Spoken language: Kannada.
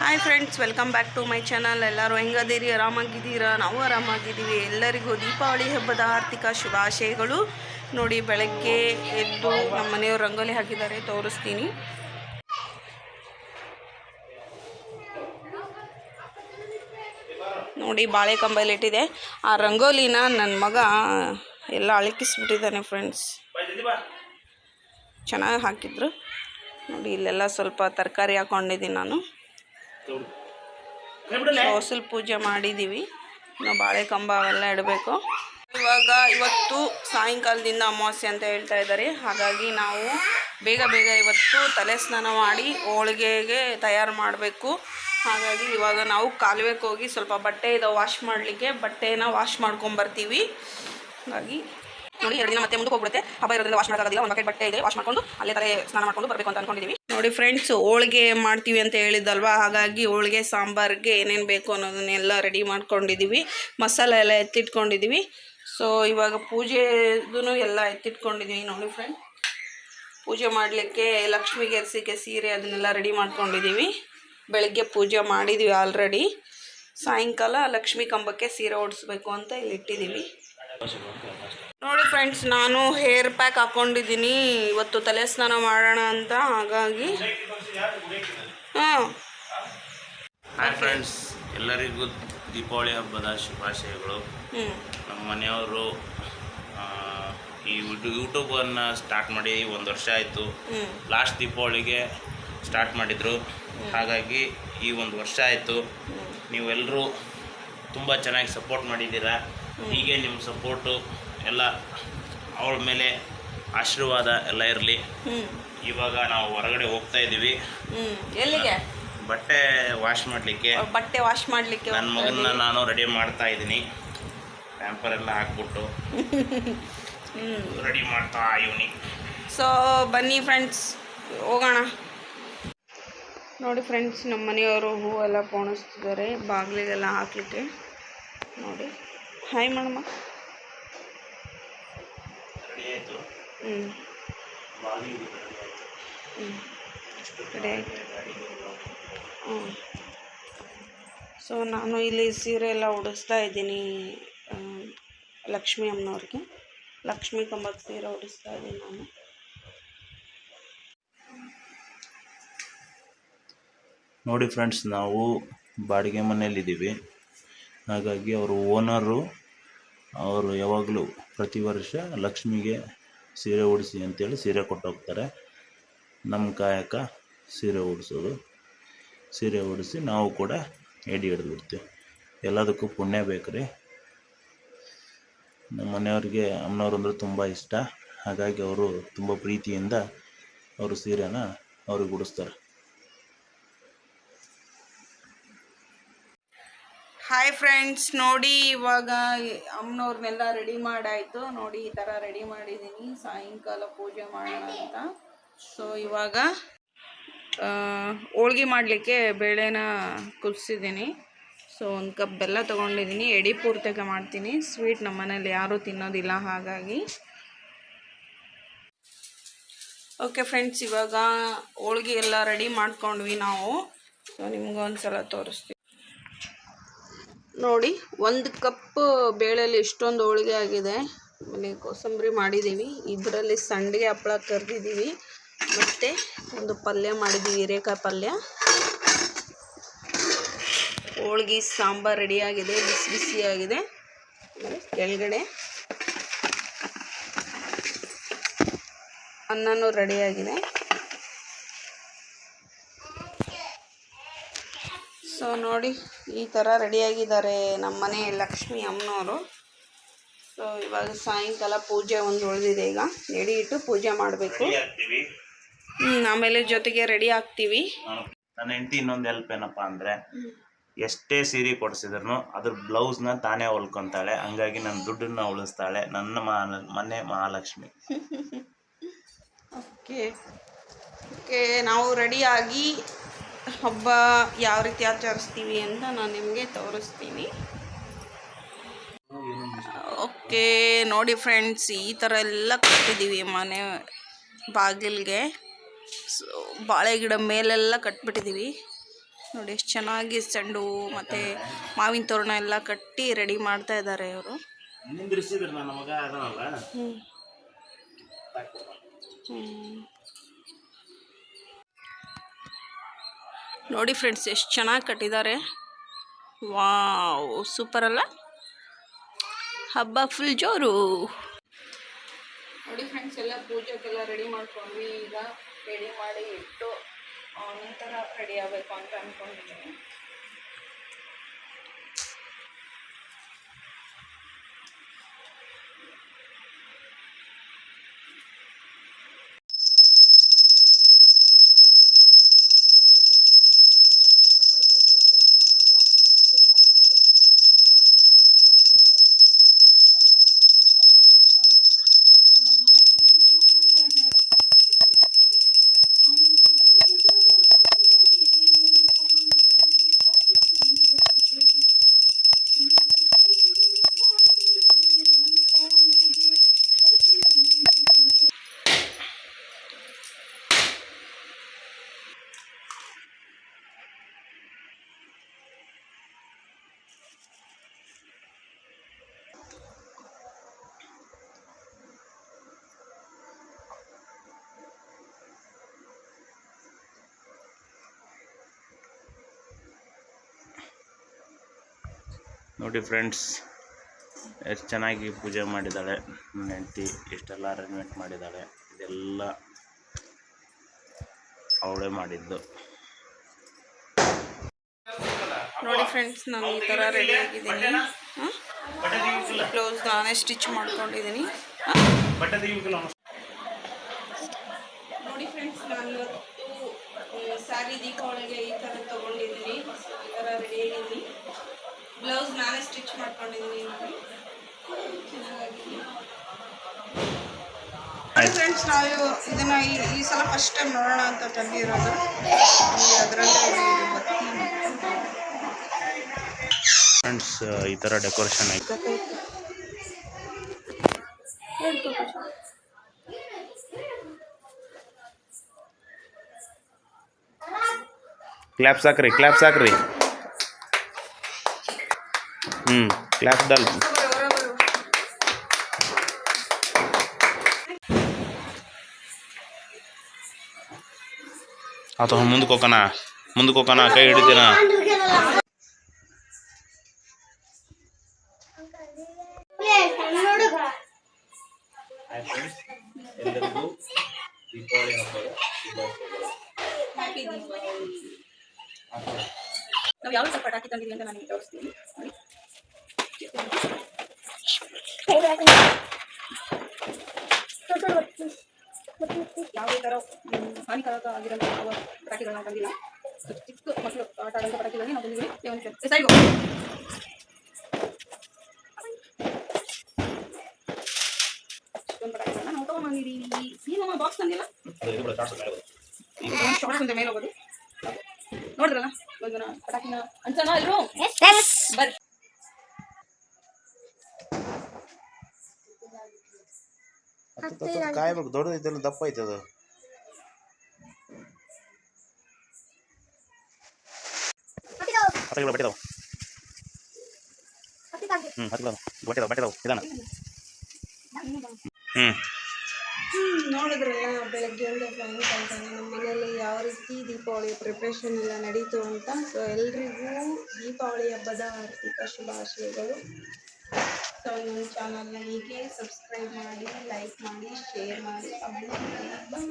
Hi friends welcome back to my channel ಎಲ್ಲರೂ ಹೆಂಗದಿರಿ? ಆರಾಮಾಗಿದ್ದೀರಾ? ನಾವು ಆರಾಮಾಗಿದ್ದೀವಿ. ಎಲ್ಲರಿಗೂ ದೀಪಾವಳಿ ಹಬ್ಬದ ಆರ್ಥಿಕ ಶುಭಾಶಯಗಳು. ನೋಡಿ, ಬೆಳಗ್ಗೆ ಎದ್ದು ನಮ್ಮ ಮನೆಯವರು ರಂಗೋಲಿ ಹಾಕಿದ್ದಾರೆ, ತೋರಿಸ್ತೀನಿ. ನೋಡಿ, ಬಾಳೆ ಕಂಬಲಿಟ್ಟಿದೆ ಆ ರಂಗೋಲಿನ ನನ್ನ ಮಗ ಎಲ್ಲ ಅಳಕಿಸ್ಬಿಟ್ಟಿದ್ದಾನೆ ಫ್ರೆಂಡ್ಸ್ ಚೆನ್ನಾಗಿ ಹಾಕಿದ್ರು. ನೋಡಿ, ಇಲ್ಲೆಲ್ಲ ಸ್ವಲ್ಪ ತರಕಾರಿ ಹಾಕ್ಕೊಂಡಿದ್ದೀನಿ ನಾನು. ಹೊಸಲು ಪೂಜೆ ಮಾಡಿದ್ದೀವಿ ನಾವು ಬಾಳೆ ಕಂಬ ಅವೆಲ್ಲ ಇಡಬೇಕು. ಇವಾಗ ಇವತ್ತು ಸಾಯಂಕಾಲದಿಂದ ಅಮಾವಾಸ್ಯೆ ಅಂತ ಹೇಳ್ತಾ ಇದ್ದಾರೆ. ಹಾಗಾಗಿ ನಾವು ಬೇಗ ಬೇಗ ಇವತ್ತು ತಲೆ ಸ್ನಾನ ಮಾಡಿ ಹೋಳಿಗೆಗೆ ತಯಾರು ಮಾಡಬೇಕು. ಹಾಗಾಗಿ ಇವಾಗ ನಾವು ಕಾಲುವೆಗೆ ಹೋಗಿ ಸ್ವಲ್ಪ ಬಟ್ಟೆ ಇದಾವೆ ವಾಶ್ ಮಾಡಲಿಕ್ಕೆ ಬಟ್ಟೆನ ವಾಶ್ ಮಾಡ್ಕೊಂಬರ್ತೀವಿ. ಹಾಗಾಗಿ ನೋಡಿ, ಎರಡು ದಿನ ಮತ್ತೆ ಮುಂದೆ ಹೋಗ್ಬಿಡುತ್ತೆ. ಹಬ್ಬ ಇರೋದ್ರಿಂದ ವಾಶ್ ಮಾಡೋಕ್ಕಾಗಲ್ಲ ಒಂದು ಬಕೆಟ್ ಬಟ್ಟೆ ಇದೆ ವಾಶ್ ಮಾಡ್ಕೊಂಡು ಅಲ್ಲೇ ತಲೆ ಸ್ನಾನ ಮಾಡ್ಕೊಂಡು ಬರಬೇಕು ಅಂತ ಅನ್ಕೊಂಡಿದ್ದೀವಿ ನೋಡಿ ಫ್ರೆಂಡ್ಸ್ ಹೋಳಿಗೆ ಮಾಡ್ತೀವಿ ಅಂತ ಹೇಳಿದ್ದಲ್ವಾ? ಹಾಗಾಗಿ ಹೋಳಿಗೆ, ಸಾಂಬಾರಿಗೆ ಏನೇನು ಬೇಕು ಅನ್ನೋದನ್ನೆಲ್ಲ ರೆಡಿ ಮಾಡ್ಕೊಂಡಿದ್ದೀವಿ ಮಸಾಲೆ ಎಲ್ಲ ಎತ್ತಿಟ್ಕೊಂಡಿದ್ದೀವಿ ಸೊ ಇವಾಗ ಪೂಜೆದೂ ಎಲ್ಲ ಎತ್ತಿಟ್ಕೊಂಡಿದ್ದೀವಿ ನೋಡಿ ಫ್ರೆಂಡ್ ಪೂಜೆ ಮಾಡಲಿಕ್ಕೆ ಲಕ್ಷ್ಮಿಗೆ ಎರ್ಸಿಕೆ ಸೀರೆ ಅದನ್ನೆಲ್ಲ ರೆಡಿ ಮಾಡ್ಕೊಂಡಿದ್ದೀವಿ ಬೆಳಗ್ಗೆ ಪೂಜೆ ಮಾಡಿದ್ದೀವಿ ಆಲ್ರೆಡಿ ಸಾಯಂಕಾಲ ಲಕ್ಷ್ಮಿ ಕಂಬಕ್ಕೆ ಸೀರೆ ಓಡಿಸ್ಬೇಕು ಅಂತ ಇಲ್ಲಿ ಇಟ್ಟಿದ್ದೀವಿ ನೋಡಿ ಫ್ರೆಂಡ್ಸ್ ನಾನು ಹೇರ್ ಪ್ಯಾಕ್ ಹಾಕೊಂಡಿದ್ದೀನಿ. ಇವತ್ತು ತಲೆ ಸ್ನಾನ ಮಾಡೋಣ ಅಂತ ಹಾಗಾಗಿ. ಹಾಂ. ಹಾಯ್ ಫ್ರೆಂಡ್ಸ್ ಎಲ್ಲರಿಗೂ ದೀಪಾವಳಿ ಹಬ್ಬದ ಶುಭಾಶಯಗಳು. ನಮ್ಮ ಮನೆಯವರು ಈ ಯೂಟ್ಯೂಬನ್ನು ಸ್ಟಾರ್ಟ್ ಮಾಡಿ ಒಂದು ವರ್ಷ ಆಯಿತು. ಲಾಸ್ಟ್ ದೀಪಾವಳಿಗೆ ಸ್ಟಾರ್ಟ್ ಮಾಡಿದರು. ಹಾಗಾಗಿ ಈ ಒಂದು ವರ್ಷ ಆಯಿತು. ನೀವೆಲ್ಲರೂ ತುಂಬ ಚೆನ್ನಾಗಿ ಸಪೋರ್ಟ್ ಮಾಡಿದ್ದೀರಾ. ಹೀಗೆ ನಿಮ್ಮ ಸಪೋರ್ಟು ಎಲ್ಲ ಅವಳ ಮೇಲೆ ಆಶೀರ್ವಾದ ಎಲ್ಲ ಇರಲಿ. ಇವಾಗ ನಾವು ಹೊರಗಡೆ ಹೋಗ್ತಾ ಇದ್ದೀವಿ. ಹ್ಞೂ ಎಲ್ಲಿಗೆ? ಬಟ್ಟೆ ವಾಶ್ ಮಾಡಲಿಕ್ಕೆ. ಬಟ್ಟೆ ವಾಶ್ ಮಾಡಲಿಕ್ಕೆ ನನ್ನ ಮಗನ್ನ ನಾನು ರೆಡಿ ಮಾಡ್ತಾ ಇದ್ದೀನಿ. ಪ್ಯಾಂಪರ್ ಎಲ್ಲ ಹಾಕ್ಬಿಟ್ಟು. ರೆಡಿ ಮಾಡ್ತಾ ಇವನಿ. ಸೊ ಬನ್ನಿ ಫ್ರೆಂಡ್ಸ್ ಹೋಗೋಣ. ನೋಡಿ ಫ್ರೆಂಡ್ಸ್ ನಮ್ಮ ಮನೆಯವರು ಹೂವೆಲ್ಲ ಪೋಣಿಸ್ತಿದ್ದಾರೆ ಬಾಗಿಲಿಗೆಲ್ಲ ಹಾಕಲಿಕ್ಕೆ. ನೋಡಿ. ಹಾಯ್ ಮಾಡಮ್ಮ ಆಯಿತು ಹ್ಞೂ ಸೊ ನಾನು ಇಲ್ಲಿ ಸೀರೆ ಎಲ್ಲ ಉಡಿಸ್ತಾ ಇದ್ದೀನಿ ಲಕ್ಷ್ಮೀ ಲಕ್ಷ್ಮಿ ಅಮ್ಮನವ್ರಿಗೆ ಲಕ್ಷ್ಮಿ ಕಂಬಕ್ಕೆ ಸೀರೆ ಉಡಿಸ್ತಾ ಇದ್ದೀನಿ ನಾನು. ನೋಡಿ ಫ್ರೆಂಡ್ಸ್ ನಾವು ಬಾಡಿಗೆ ಮನೆಯಲ್ಲಿದ್ದೀವಿ. ಹಾಗಾಗಿ ಅವರು ಓನರು ಅವರು ಯಾವಾಗಲೂ ಪ್ರತಿ ವರ್ಷ ಲಕ್ಷ್ಮಿಗೆ ಸೀರೆ ಉಡಿಸಿ ಅಂತೇಳಿ ಸೀರೆ ಕೊಟ್ಟೋಗ್ತಾರೆ. ನಮ್ಮ ಕಾಯಕ ಸೀರೆ ಉಡಿಸೋದು. ಸೀರೆ ಉಡಿಸಿ ನಾವು ಕೂಡ ಎಡಿ ಹಿಡಿದು ಬಿಡ್ತೀವಿ. ಎಲ್ಲದಕ್ಕೂ ಪುಣ್ಯ ಬೇಕು ರೀ. ನಮ್ಮ ಮನೆಯವ್ರಿಗೆ ಅಮ್ಮನವ್ರು ಅಂದರೆ ತುಂಬ ಇಷ್ಟ. ಹಾಗಾಗಿ ಅವರು ತುಂಬ ಪ್ರೀತಿಯಿಂದ ಅವರು ಸೀರೆನ ಅವ್ರಿಗೆ ಉಡಿಸ್ತಾರೆ. ಹಾಯ್ ಫ್ರೆಂಡ್ಸ್ ನೋಡಿ ಇವಾಗ ಅಮ್ಮನವ್ರನ್ನೆಲ್ಲ ರೆಡಿ ಮಾಡಾಯಿತು. ನೋಡಿ ಈ ಥರ ರೆಡಿ ಮಾಡಿದ್ದೀನಿ ಸಾಯಂಕಾಲ ಪೂಜೆ ಮಾಡೋಣ ಅಂತ. ಸೊ ಇವಾಗ ಹೋಳ್ಗೆ ಮಾಡಲಿಕ್ಕೆ ಬೇಳೆನ ಕುದಿಸಿದ್ದೀನಿ ಸೊ ಒಂದು ಕಪ್ ಬೆಲ್ಲ ತೊಗೊಂಡಿದ್ದೀನಿ ಎಡಿ ಪೂರ್ತಿಗೆ ಮಾಡ್ತೀನಿ. ಸ್ವೀಟ್ ನಮ್ಮ ಮನೇಲಿ ಯಾರೂ ತಿನ್ನೋದಿಲ್ಲ ಹಾಗಾಗಿ. ಓಕೆ ಫ್ರೆಂಡ್ಸ್ ಇವಾಗ ಹೋಳ್ಗೆ ಎಲ್ಲ ರೆಡಿ ಮಾಡ್ಕೊಂಡ್ವಿ ನಾವು. ಸೊ ನಿಮ್ಗೊಂದು ಸಲ ತೋರಿಸ್ತೀವಿ ನೋಡಿ, ಒಂದು ಕಪ್ ಬೇಳೆಯಲ್ಲಿ ಇಷ್ಟೊಂದು ಹೋಳಿಗೆ ಆಗಿದೆ. ಆಮೇಲೆ ಕೋಸಂಬರಿ ಮಾಡಿದ್ದೀವಿ ಇದರಲ್ಲಿ ಸಂಡಿಗೆ ಹಪ್ಪಳ ಕರೆದಿದ್ದೀವಿ ಮತ್ತು ಒಂದು ಪಲ್ಯ ಮಾಡಿದ್ದೀವಿ ಹೀರೆಕಾಯಿ ಪಲ್ಯ. ಹೋಳ್ಗೆ, ಸಾಂಬಾರು ರೆಡಿಯಾಗಿದೆ ಬಿಸಿ ಬಿಸಿಯಾಗಿದೆ ಕೆಳಗಡೆ ಅನ್ನನೂ ರೆಡಿಯಾಗಿದೆ ಸೊ ನೋಡಿ ಈ ಥರ ರೆಡಿಯಾಗಿದ್ದಾರೆ ನಮ್ಮ ಮನೆ ಲಕ್ಷ್ಮಿ ಅಮ್ಮನವರು. ಸೊ ಇವಾಗ ಸಾಯಂಕಾಲ ಪೂಜೆ ಒಂದು ಉಳಿದಿದೆ ಈಗ. ಎಡಿ ಇಟ್ಟು ಪೂಜೆ ಮಾಡಬೇಕು. ಆಗ್ತೀವಿ. ಆಮೇಲೆ ಜೊತೆಗೆ ರೆಡಿ ಆಗ್ತೀವಿ. ನಾನು ನನ್ನ ಹೆಂಡತಿ ಇನ್ನೊಂದು ಹೆಲ್ಪ್ ಏನಪ್ಪ ಅಂದರೆ ಎಷ್ಟೇ ಸೀರೆ ಕೊಡಿಸಿದ್ರು ಅದ್ರ ಬ್ಲೌಸ್ನ ತಾನೇ ಹೊಲ್ಕೊತಾಳೆ. ಹಂಗಾಗಿ ನನ್ನ ದುಡ್ಡನ್ನ ಉಳಿಸ್ತಾಳೆ. ನನ್ನ ಮನೆ ಮಹಾಲಕ್ಷ್ಮಿ. ಓಕೆ ಓಕೆ ನಾವು ರೆಡಿಯಾಗಿ ಹಬ್ಬ ಯಾವ ರೀತಿ ಆಚರಿಸ್ತೀವಿ ಅಂತ ನಾನು ನಿಮಗೆ ತೋರಿಸ್ತೀನಿ. ಓಕೆ ನೋಡಿ ಫ್ರೆಂಡ್ಸ್ ಈ ಥರ ಎಲ್ಲ ಕಟ್ಟಿದ್ದೀವಿ ಮನೆ ಬಾಗಿಲಿಗೆ. ಸೊ ಬಾಳೆ ಗಿಡ ಮೇಲೆಲ್ಲ ಕಟ್ಬಿಟ್ಟಿದ್ದೀವಿ. ನೋಡಿ ಎಷ್ಟು ಚೆನ್ನಾಗಿ ಚೆಂಡು ಹೂವು ಮತ್ತು ಮಾವಿನ ತೋರಣ ಎಲ್ಲ ಕಟ್ಟಿ ರೆಡಿ ಮಾಡ್ತಾ ಇದ್ದಾರೆ ಇವರು. ನಿಂದ್ರಿಸಿದ್ರು ನನ್ನ ಮಗ ಅದನಲ್ಲ ನೋಡಿ ಫ್ರೆಂಡ್ಸ್, ಎಷ್ಟು ಚೆನ್ನಾಗಿ ಕಟ್ಟಿದ್ದಾರೆ. ವಾವ್, ಸೂಪರ್ ಅಲ್ಲ? ಹಬ್ಬ ಫುಲ್ ಜೋರು. ನೋಡಿ ಫ್ರೆಂಡ್ಸ್, ಎಲ್ಲ ಪೂಜೆಗೆಲ್ಲ ರೆಡಿ ಮಾಡ್ಕೊಂಡ್ವಿ. ಈಗ ರೆಡಿ ಮಾಡಿ ಇಟ್ಟು ನಂತರ ರೆಡಿ ಆಗಬೇಕು ಅಂತ ಅಂದ್ಕೊಂಡಿದ್ದೀನಿ ನೋಡಿ ಫ್ರೆಂಡ್ಸ್, ಎಷ್ಟು ಚೆನ್ನಾಗಿ ಪೂಜೆ ಮಾಡಿದ್ದಾಳೆ. ನನ್ನ ಹೆಂಡತಿ ಇಷ್ಟೆಲ್ಲ ಅರೇಂಜ್ಮೆಂಟ್ ಮಾಡಿದ್ದಾಳೆ. ಇದೆಲ್ಲ ಅವಳೇ ಮಾಡಿದ್ದು. ನೋಡಿ ಫ್ರೆಂಡ್ಸ್, ನಾನು ಈ ಥರ ರೆಡಿ ಆಗಿದ್ದೀನಿ. ಬ್ಲೌಸ್ ನಾನೇ ಸ್ಟಿಚ್ ಮಾಡ್ಕೊಂಡಿದ್ದೀನಿ. ನೋಡಿ ಫ್ರೆಂಡ್ಸ್, ನಾನು ಇವತ್ತು ಸ್ಯಾರಿ ದೀಪಾವಳಿಗೆ ಈ ಥರ ತೊಗೊಂಡಿದ್ದೀನಿ. ಈ ಥರ ರೆಡಿ ಆಗಿದ್ದೀನಿ. ಬ್ಲೌಸ್ ನಾನೇ ಸ್ಟಿಚ್ ಮಾಡ್ಕೊಂಡಿದ್ದೀನಿ. ಫ್ರೆಂಡ್ಸ್ ನಾವು ಇದನ್ನ ಈ ಈ ಸಲ ಫಸ್ಟ್ ಟೈಮ್ ನೋಡೋಣ ಅಂತ ತಂದಿರೋದು ಅದರಲ್ಲೇ ಫ್ರೆಂಡ್ಸ್ ಈ ತರ ಡೆಕೋರೇಷನ್ ಆಯ್ತು. ಕ್ಲ್ಯಾಪ್ಸ್ ಹಾಕ್ರಿ ಕ್ಲಾಪ್ಸ್ ಹಾಕ್ರಿ. ಕ್ಲಾಪ್ಸ್ ಡಲ್ ಅಥವಾ ಮುಂದಕ್ಕೆ ಹೋಗೋಣ, ಮುಂದಕ್ಕೆ ಕೈ ಹಿಡಿತೀನ ಎಲ್ಲರಿಗೂ ನಾವು ಯಾವ ಪಟಾಕಿ ತಂದಿದ್ದೀವಿ ಅಂತ ನಾನು ತೋರಿಸ್ತೀನಿ ನೋಡಿ. ಯಾವುದೇ ಥರ ಹಾನಿಕಾರಕ ಆಗಿರೋಂಥ ಯಾವ ಪಟಾಕಿಗಳನ್ನ ತಂದಿಲ್ಲ ಚಿಕ್ಕ ಮಕ್ಕಳು ಆಟ ಆಡೋಂಥ ಪಟಾಕಿಗಳನ್ನ ನಾವು ತಂದಿದ್ದೀವಿ ದೇವನಿಗೆ ಏ, ಸೈಡ್ಗೆ ಹೋಗು. ಇಷ್ಟೊಂದು ಪಟಾಕಿಗಳನ್ನ ನಾವು ತಗೊಂಡ್ಬಂದಿದ್ದೀವಿ ನೀನು ಬಾಕ್ಸ್ ತಂದಿಲ್ಲ ಶಾರ್ಟ್ಸ್ ಅಂತ ಮೇಲೆ ಹೋಗೋದು ನೋಡಿದ್ರಲ್ಲ? ಒಂದು ಪಟಾಕಿನ ಹಂಚೋಣ ಎಲ್ರು ಬರ್ರಿ. ಕಾಯ್ಬೇಕು. ಇದೆಲ್ಲ ದಪ್ಪ ಐತೆ ಅದು. ಹತ್ತಗಿಲ್ಲ ಬಟ್ಟಿದಾವ. ಹ್ಞೂ ಹತ್ತಗಿಲ್ಲ ಬಟ್ಟಿದಾವ ಬಟ್ಟಿದಾವ ನಿಧಾನ ಹ್ಞೂ ನೋಡಿದ್ರಲ್ಲ ಬೆಳಗ್ಗೆಯಿಂದ ಸಾಯಂಕಾಲ ತನಕ ನಮ್ಮ ಮನೆಯಲ್ಲಿ ಯಾವ ರೀತಿ ದೀಪಾವಳಿ ಪ್ರಿಪ್ರೇಷನ್ ಎಲ್ಲ ನಡೀತು ಅಂತ ಸೊ ಎಲ್ರಿಗೂ ದೀಪಾವಳಿ ಹಬ್ಬದ ಹಾರ್ದಿಕ ಶುಭಾಶಯಗಳು. ಸೊ ನನ್ನ ಚಾನಲ್ನ ಹೀಗೆ ಸಬ್ಸ್ಕ್ರೈಬ್ ಮಾಡಿ ಲೈಕ್ ಮಾಡಿ ಶೇರ್ ಮಾಡಿ ಅಪ್ಲೋಡ್ ಮಾಡಿ.